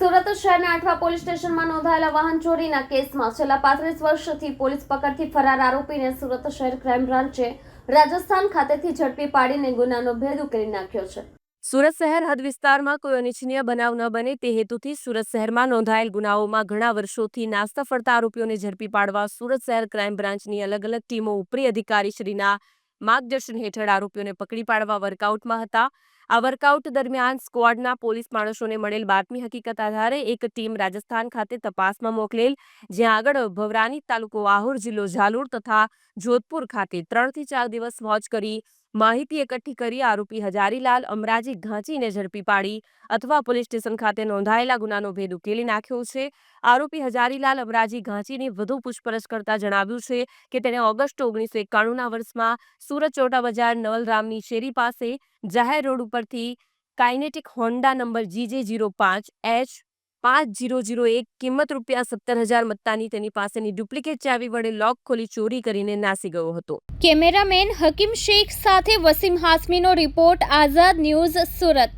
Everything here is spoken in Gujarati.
સુરત શહેરના આઠવા પોલીસ સ્ટેશનમાં નોંધાયેલા વાહન ચોરીના કેસમાં છેલ્લા પાંત્રીસ વર્ષથી પોલીસ પકડથી ફરાર આરોપીને સુરત શહેર ક્રાઇમ બ્રાન્ચે રાજસ્થાન ખાતેથી ઝડપી પાડીને ગુનાનો ભેદ ઉકેલી નાખ્યો છે. સુરત શહેર હદ વિસ્તારમાં કોઈ અનિચ્છનીય બનાવ ન બને તે હેતુથી સુરત શહેરમાં નોંધાયેલ ગુનાઓમાં ઘણા વર્ષોથી નાસ્તા ફરતા આરોપીઓને ઝડપી પાડવા સુરત શહેર ક્રાઇમ બ્રાન્ચની અલગ અલગ ટીમો ઉપરી અધિકારીશ્રીના માર્ગદર્શન હેઠળ આરોપીઓને પકડી પાડવા વર્કઆઉટમાં હતા. આ વર્કઆઉટ દરમિયાન સ્ક્વોડના પોલીસ માણસોને મળેલ બાતમી હકીકત આધારે એક ટીમ રાજસ્થાન ખાતે તપાસમાં મોકલેલ, જ્યાં આગળ ભવરાની તાલુકો આહોર જિલ્લો ઝાલોર તથા જોધપુર ખાતે ત્રણથી ચાર દિવસ વોચ કરી માહિતી એકઠી કરી આરોપી હજારીલાલ અમરાજી ઘાંચીને ઝડપી પાડી અથવા પોલીસ સ્ટેશન ખાતે નોંધાયેલા ગુનાનો ભેદ ઉકેલી નાખ્યો છે. આરોપી હજારીલાલ અમરાજી ઘાંચીની વધુ પૂછપરછ કરતા જણાવ્યું છે કે તેણે ઓગસ્ટ ઓગણીસો એકાણુંના વર્ષમાં સુરત ચોટા બજાર નવલરામની શેરી પાસે જાહેર રોડ ઉપરથી kinetic Honda number G J zero પાંચ એચ પાંચ જીરો જીરો એક કિંમત રૂપિયા સત્તર હજાર મત્તાની તેની પાસેની ડુપ્લિકેટ ચાવી વડે લોક ખોલી ચોરી કરીને નાસી ગયો હતો. કેમેરામેન હકીમ શેખ સાથે વસીમ હાસમીનો રિપોર્ટ, આઝાદ ન્યૂઝ સુરત.